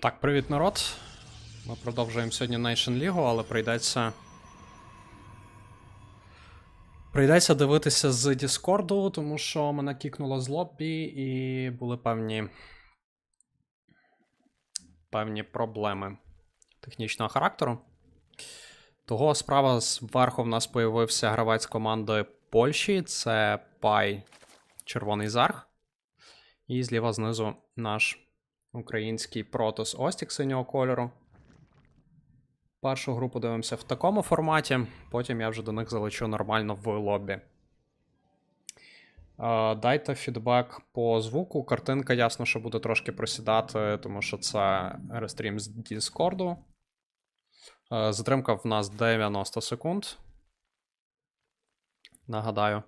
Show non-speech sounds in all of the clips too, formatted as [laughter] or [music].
Так, привіт, народ. Ми продовжуємо сьогодні Nation League, але прийдеться. Прийдеться дивитися з Діскорду, тому що мене кікнуло з лоббі і були певні. певні проблеми технічного характеру. Того справа зверху в нас появився гравець команди Польщі. Це Пай Червоний Зарг. І зліва знизу наш український Протос Остік синього кольору. Першу групу дивимося в такому форматі, потім я вже до них залечу нормально в лобі. Е, Дайте фідбек по звуку. Картинка ясно, що буде трошки просідати, тому що це рестрім з Discord. Е, Затримка в нас 90 секунд. Нагадаю.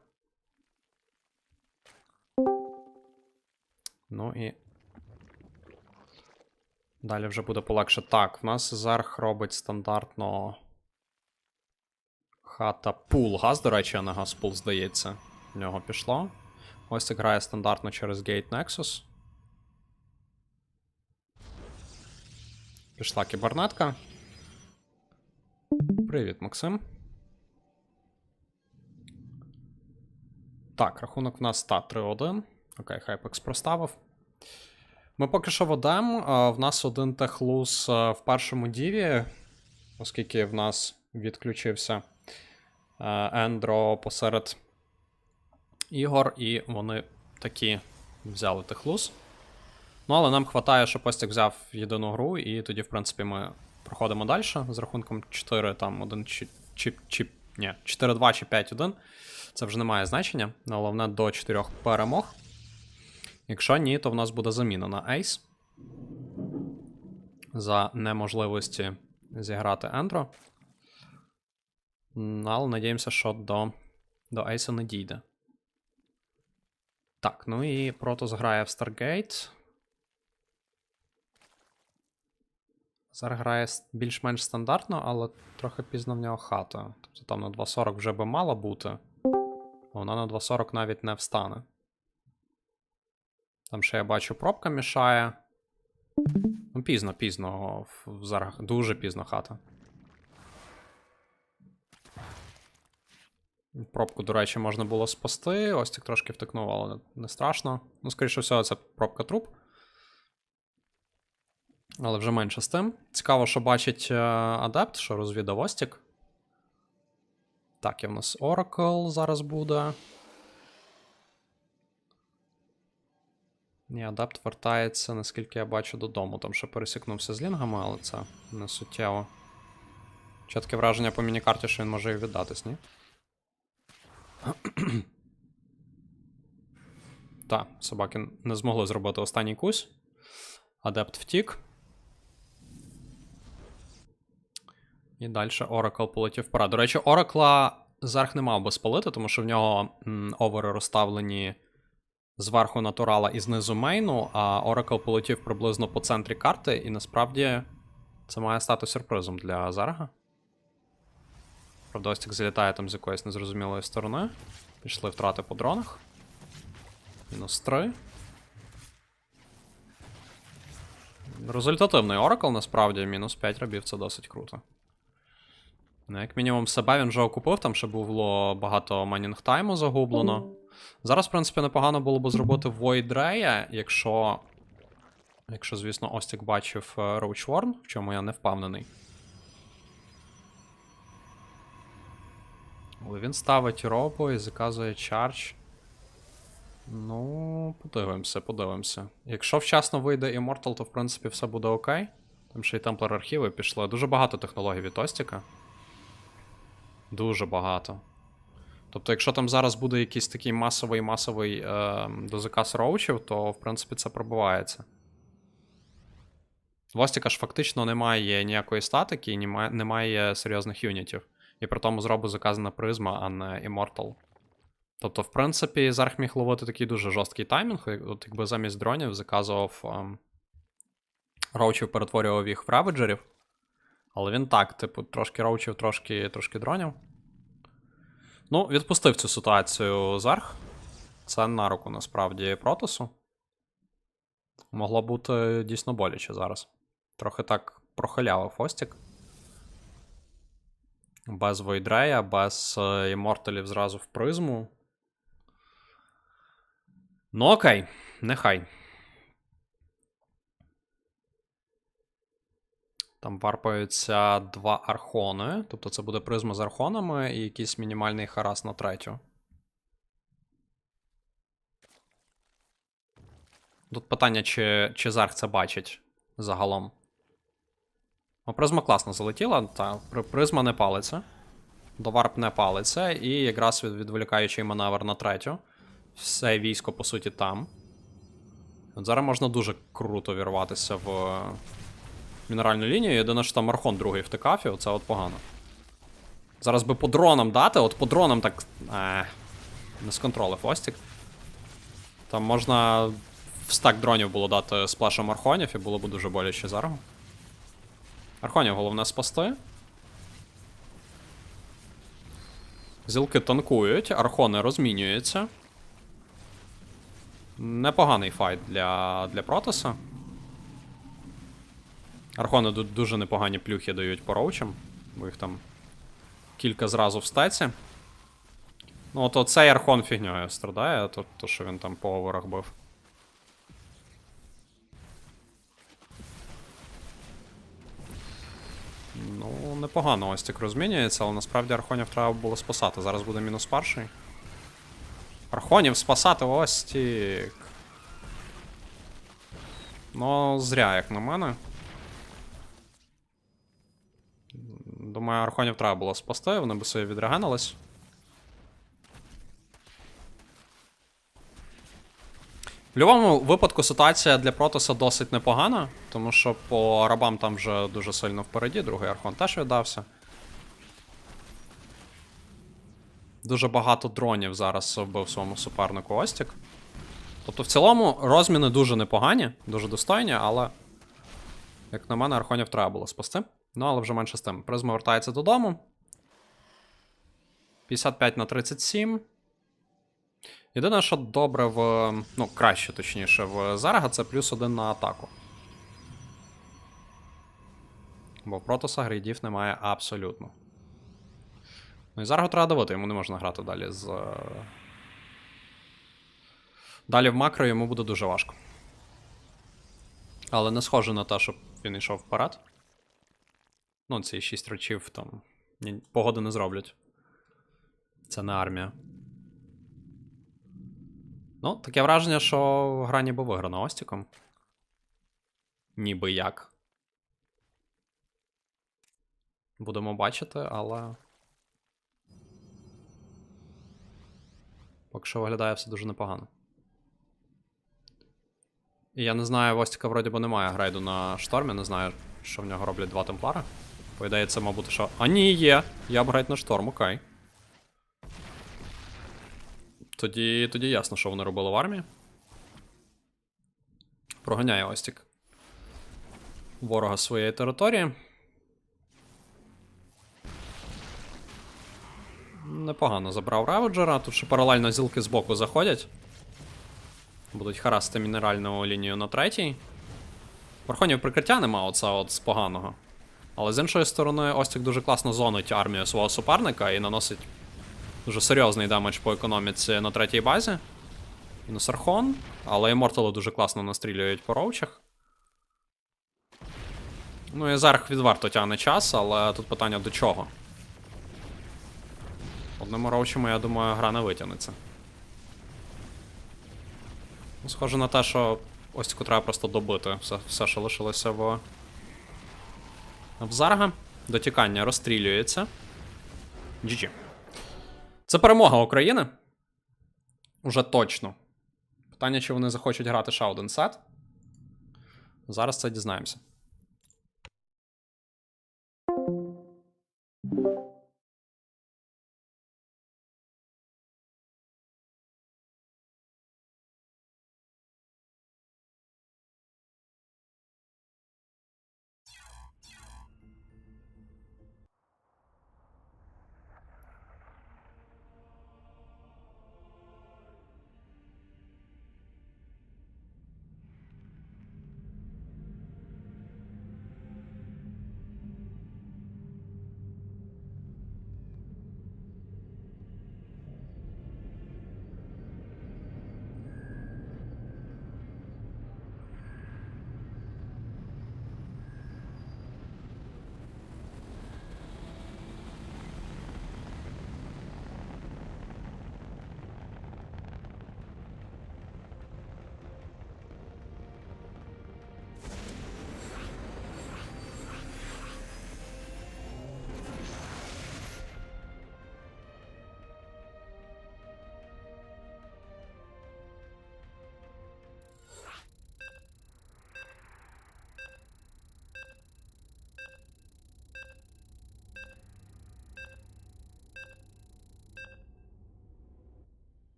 Ну і Далі вже буде полегше. Так, в нас Зарх робить стандартно. Хата пул. Газ, до речі, а не газ пул, здається. В нього пішло. Ось грає стандартно через Gate Nexus. Пішла кібернетка. Привіт, Максим. Так, рахунок в нас та 3-1. Окей, Хайпекс проставив. Ми поки що ведемо. В нас один техлус в першому діві, оскільки в нас відключився Ендро посеред ігор, і вони такі взяли техлус. Ну, але нам вистачає, що Постік взяв єдину гру, і тоді, в принципі, ми проходимо далі з рахунком 4, там 1 чи, чи, чи ні, 4-2 чи 5-1. Це вже не має значення. Головне до 4 перемог. Якщо ні, то в нас буде заміна на Ace. За неможливості зіграти Ендро. Але надіємося, що до, до Ace не дійде. Так, ну і Протос грає в Stargate. Зараз грає більш-менш стандартно, але трохи пізно в нього хата. Тобто там на 2.40 вже би мала бути. Вона на 2.40 навіть не встане. Там ще я бачу, пробка мішає. Ну, пізно, пізно. в- дуже пізно хата. Пробку, до речі, можна було спасти. Ось так трошки втикнув, але не- не страшно. Ну, скоріше всього, це пробка труп. Але вже менше з тим. Цікаво, що бачить е, адепт, що розвідав Остік. Так, і в нас Oracle зараз буде. Ні, адепт вертається, наскільки я бачу, додому. Там ще пересікнувся з лінгами, але це не суттєво. Чітке враження по мінікарті, що він може і віддатись, ні? Так, собаки не змогли зробити останній кусь. Адепт втік. І далі Оракл полетів вперед. До речі, Оракла Зарх не мав би спалити, тому що в нього м, овери розставлені зверху натурала і знизу мейну, а Оракл полетів приблизно по центрі карти, і насправді це має стати сюрпризом для Зарга. Правда, Остік залітає там з якоїсь незрозумілої сторони. Пішли втрати по дронах. Мінус 3. Результативний Оракл, насправді, мінус 5 рабів це досить круто. Ну, як мінімум, себе він вже окупив, там ще було багато майнінг тайму загублено. Зараз, в принципі, непогано було б зробити Void Ray, якщо. Якщо, звісно, Остік бачив е, Roach Warn, в чому я не впевнений. Але він ставить робо і заказує чардж. Ну, подивимося, подивимося. Якщо вчасно вийде Immortal, то в принципі все буде окей. Там ще й Темплар архіви пішли. Дуже багато технологій від Остіка. Дуже багато. Тобто, якщо там зараз буде якийсь такий масовий масовий е, дозаказ роучів, то в принципі це пробивається. В Остіка ж фактично немає ніякої статики, і немає, немає серйозних юнітів. І при тому зробу заказана призма, а не Immortal. Тобто, в принципі, Зарх міг ловити такий дуже жорсткий таймінг. От якби замість дронів заказував ем, роучів, перетворював їх в раведжерів. Але він так, типу, трошки роучів, трошки, трошки дронів. Ну, відпустив цю ситуацію Зарх. Це на руку насправді Протосу. Могло бути дійсно боляче зараз. Трохи так прохилявив Фостік. Без Войдрея, без е, іморталів зразу в призму. Ну, окей, нехай. Там варпаються два архони. Тобто це буде призма з архонами і якийсь мінімальний харас на третю. Тут питання, чи, чи Зарх це бачить загалом. Ну, призма класно залетіла, та призма не палиться. Доварп не палиться, і якраз відволікаючий маневр на третю. Все військо, по суті, там. От зараз можна дуже круто вірватися в мінеральну лінію. Єдине, що там Архон другий втикав, і оце от погано. Зараз би по дронам дати, от по дронам так. Е, не сконтролив Остік. Там можна в стак дронів було дати сплешом архонів, і було б дуже боляче зараз. Архонів головне спасти. Зілки танкують, архони розмінюються. Непоганий файт для, для Протоса. Архони тут дуже непогані плюхи дають по роучам, бо їх там кілька зразу в стеці. Ну, от цей архон фігньою страдає, то, то що він там по оверах бив. Ну, непогано Остік розмінюється, але насправді архонів треба було спасати. Зараз буде мінус перший. Архонів спасати Остік. Ну, зря, як на мене. Думаю, архонів треба було спасти, вони би собі відрегенились. В будь-якому випадку ситуація для Протоса досить непогана, тому що по рабам там вже дуже сильно впереді, другий архон теж віддався. Дуже багато дронів зараз вбив своєму супернику Остік. Тобто, в цілому, розміни дуже непогані, дуже достойні, але, як на мене, архонів треба було спасти. Ну, але вже менше з тим. Призма вертається додому. 55 на 37. Єдине, що добре в. Ну, краще, точніше, в Зарга це плюс один на атаку. Бо в Протоса грейдів немає абсолютно. Ну і Заргу треба давити, йому не можна грати далі з. е, Далі в макро йому буде дуже важко. Але не схоже на те, щоб він йшов вперед. Ну, ці 6 речів там. Погоди не зроблять. Це не армія. Ну, таке враження, що гра ніби виграна Остіком. Ніби як. Будемо бачити, але. Поки що виглядає все дуже непогано. І я не знаю, Остіка вроді би немає грейду на штормі, не знаю, що в нього роблять два темплари. По це, мабуть, що. А ні, є! Я б грейд на шторм, окей. Тоді, тоді ясно, що вони робили в армії. Проганяє Остік. Ворога своєї території. Непогано забрав Раведжера. Тут ще паралельно зілки з боку заходять. Будуть харасти мінеральну лінію на третій. Верхонів прикриття нема, оце от з поганого. Але з іншої сторони, Остік дуже класно зонить армію свого суперника і наносить дуже серйозний демедж по економіці на третій базі. Мінус Архон, але імортали дуже класно настрілюють по роучах. Ну і Зарх відверто тягне час, але тут питання до чого. Одними роучами, я думаю, гра не витягнеться. Ну, Схоже на те, що Остіку треба просто добити все, все що лишилося в. В Зарга. Дотікання розстрілюється. GG. Це перемога України. Уже точно. Питання, чи вони захочуть грати ще один сет. Зараз це дізнаємося.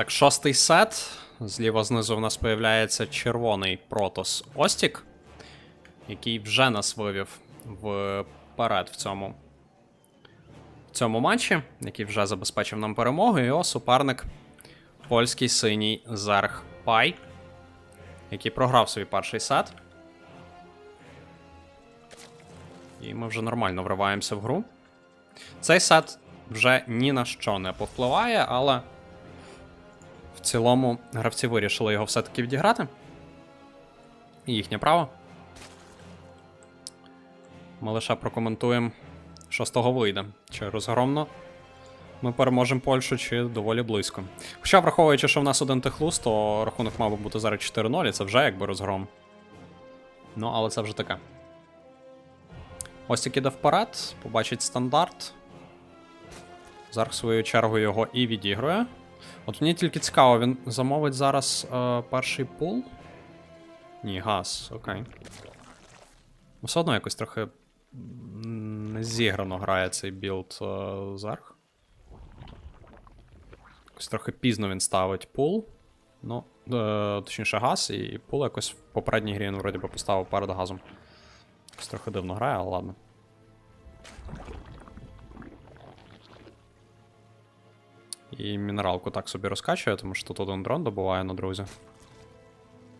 Так, шостий сет. Зліва знизу в нас появляється червоний протос Остік, який вже нас вивів вперед в цьому, в цьому матчі, який вже забезпечив нам перемогу. І його суперник польський синій Зерг Пай, який програв свій перший сет. І ми вже нормально вриваємося в гру. Цей сет вже ні на що не повпливає, але в цілому гравці вирішили його все-таки відіграти. І їхнє право. Ми лише прокоментуємо, що з того вийде. Чи розгромно ми переможемо Польщу, чи доволі близько. Хоча, враховуючи, що в нас один техлус, то рахунок мав би бути зараз 4-0, і це вже якби розгром. Ну, але це вже таке. Ось іде вперед, побачить стандарт. Зараз, в свою чергу, його і відігрує. От мені тільки цікаво, він замовить зараз е, перший пул? Ні, газ, окей. Все одно якось трохи не зіграно грає цей білд е, Зерг. Якось трохи пізно він ставить пул. Ну, е, точніше, газ, і пул якось в попередній грі він вроді би поставив перед газом. Якось трохи дивно грає, але ладно. І мінералку так собі розкачує, тому що тут один дрон добуває на друзі.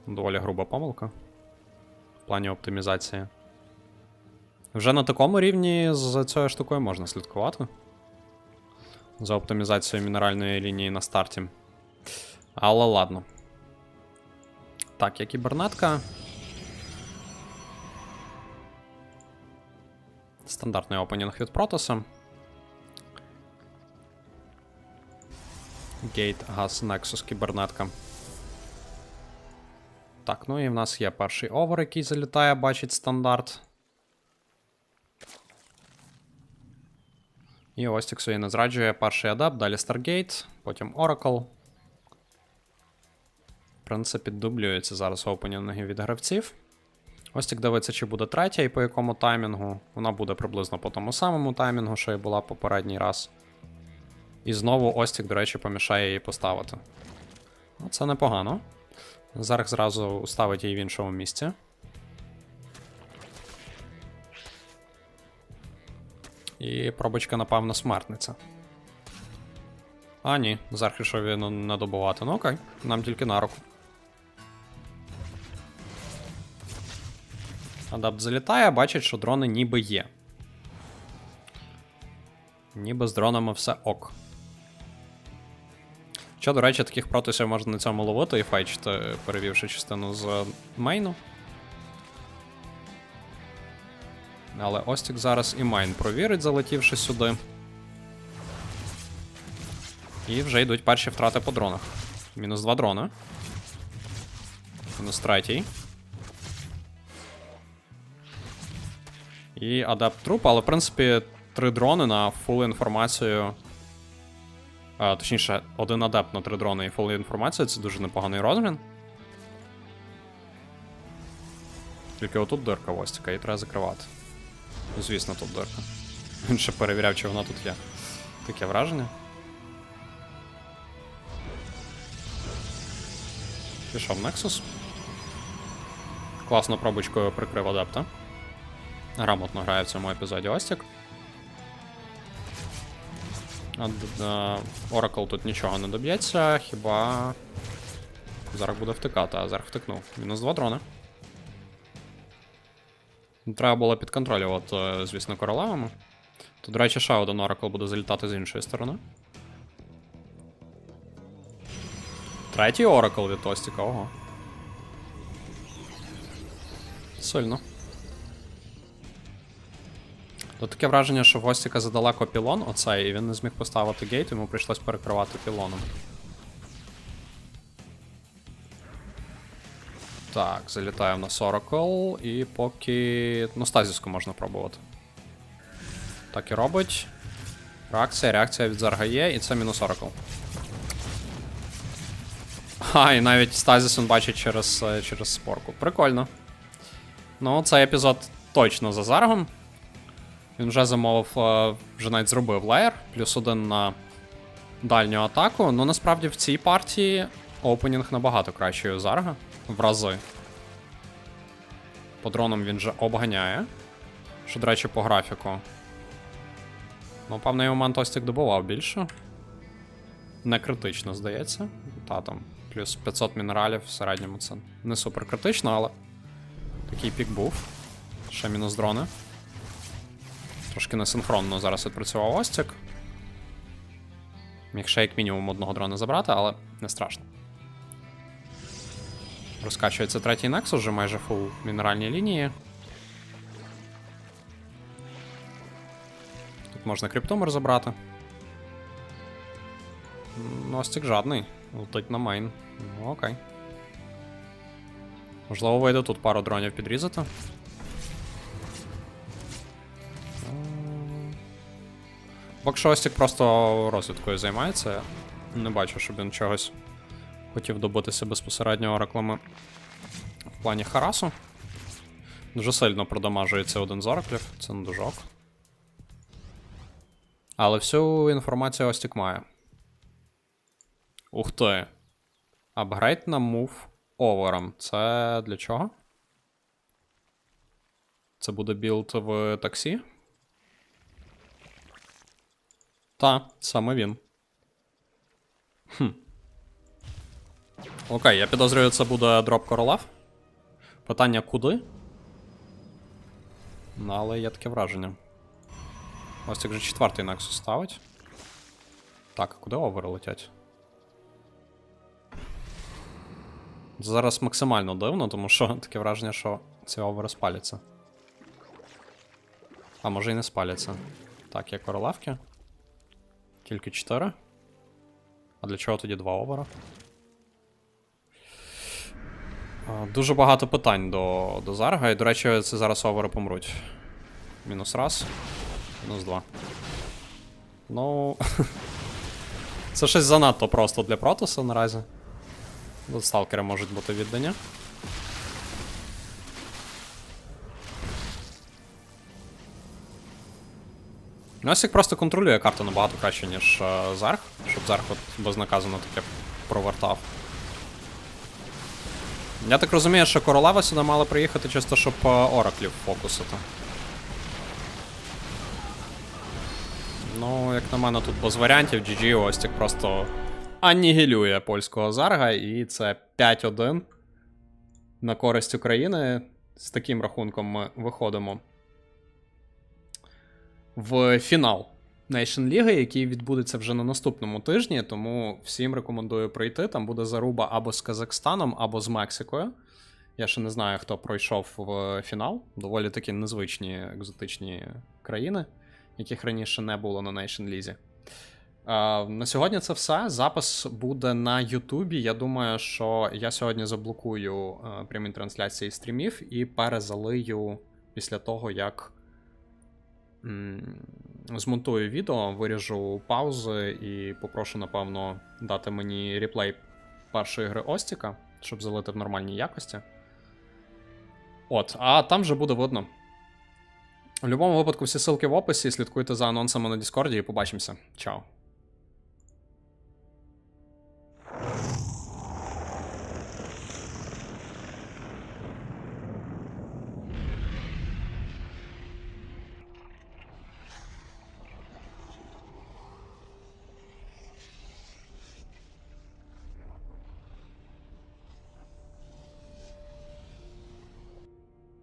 Доволі груба помилка. В плані оптимізації. Вже на такому рівні з цією штукою можна слідкувати. За оптимізацією мінеральної лінії на старті. Але ладно. Так, є кібернетка. Стандартний опенінг від Протоса. Гейт, газ, Nexus, кібернетка. Так, ну і в нас є перший овер, який залітає, бачить стандарт. І Остік собі не зраджує перший адап, далі Stargate, потім Oracle. В принципі, дублюється зараз опенінги від гравців. Остік дивиться, чи буде третя і по якому таймінгу. Вона буде приблизно по тому самому таймінгу, що і була попередній раз. І знову Остік, до речі, помішає її поставити. Ну, це непогано. Зараз зразу ставить її в іншому місці. І пробочка, напевно, смертниця. А, ні, Зарх пішов він не добувати. Ну окей, нам тільки на руку. Адапт залітає, бачить, що дрони ніби є. Ніби з дронами все ок. Що, до речі, таких протисів можна на цьому ловити і файчити, перевівши частину з мейну. Але Остік зараз і майн провірить, залетівши сюди. І вже йдуть перші втрати по дронах. Мінус два дрони. Мінус третій. І адепт труп, але в принципі три дрони на фул інформацію. А, точніше, один адепт на три дрони і фул інформацію це дуже непоганий розмін. Тільки отут дирка в Остіка, її треба закривати. Звісно, тут дирка. Він ще перевіряв, чи вона тут є. Таке враження. Пішов Nexus. Класно пробочкою прикрив адепта. Грамотно грає в цьому епізоді Остік. Д- е, тут нічого не доб'ється, хіба. Зараз буде втикати, а зараз втикнув. Мінус два дрони. Треба було підконтролювати, е, звісно, королевами. Тут, до речі, ще один Oracle буде залітати з іншої сторони. Третій Oracle від Остіка, ого. Сильно. Тут таке враження, що в Остіка задалеко пілон оцей, і він не зміг поставити гейт, йому прийшлось перекривати пілоном. Так, залітає в нас Oracle, і поки. Ну, стазіску можна пробувати. Так і робить. Реакція, реакція від Зарга є, і це мінус Oracle. А, і навіть стазіс він бачить через, е, через спорку. Прикольно. Ну, цей епізод точно за Заргом. Він вже замовив, е, вже навіть зробив лаєр, плюс один на дальню атаку. Ну насправді в цій партії опенінг набагато кращий у Зарга. В рази. По дронам він же обганяє. Що, до речі, по графіку. Ну, певний момент Остік добував більше. Не критично, здається. Та там. Плюс 500 мінералів в середньому це не супер критично, але такий пік був. Ще мінус дрони. Трошки несинхронно зараз відпрацював Остік. Міг ще як мінімум одного дрона забрати, але не страшно. Розкачується третій Nexus, вже майже фул мінеральні лінії. Тут можна криптомер забрати. Ну, Остік жадний. Летить на мейн. Ну, окей. Можливо, вийде тут пару дронів підрізати. Поки що Остік просто розвідкою займається. Не бачу, щоб він чогось хотів добитися безпосередньо реклами в плані Харасу. Дуже сильно продамажується один з це не дуже ок. Але всю інформацію Остік має. Ух ти. Апгрейд на мув овером. Це для чого? Це буде білд в таксі? Та, саме він. Хм. Окей, я підозрюю, це буде дроп королев. Питання куди? Ну, але є таке враження. Ось так же четвертий Nexus ставить. Так, куди овери летять? Зараз максимально дивно, тому що [laughs] таке враження, що ці овери спаляться. А може і не спаляться. Так, є королевки. Тільки 4. А для чого тоді два овера? Дуже багато питань до, до Зарга, і, до речі, це зараз овери помруть. Мінус раз. Мінус два. Ну. [laughs] це щось занадто просто для Протоса наразі. Тут сталкери можуть бути віддані. Носік просто контролює карту набагато краще, ніж е, Зарг, щоб Зарг от безнаказано таке провертав. Я так розумію, що королева сюди мала приїхати чисто, щоб е, ораклів фокусити. Ну, як на мене, тут без варіантів GG Остік просто анігілює польського зарга, і це 5-1 на користь України. З таким рахунком ми виходимо в фінал Nation League, який відбудеться вже на наступному тижні. Тому всім рекомендую прийти. Там буде заруба або з Казахстаном, або з Мексикою. Я ще не знаю, хто пройшов в фінал. Доволі такі незвичні екзотичні країни, яких раніше не було на League. Е, На сьогодні це все. Запис буде на Ютубі. Я думаю, що я сьогодні заблокую е, прямі трансляції стрімів і перезалию після того, як змонтую відео, виріжу паузи і попрошу, напевно, дати мені реплей першої гри Остіка, щоб залити в нормальній якості. От, а там вже буде видно. В будь-якому випадку всі ссылки в описі. Слідкуйте за анонсами на Діскорді і побачимося. Чао.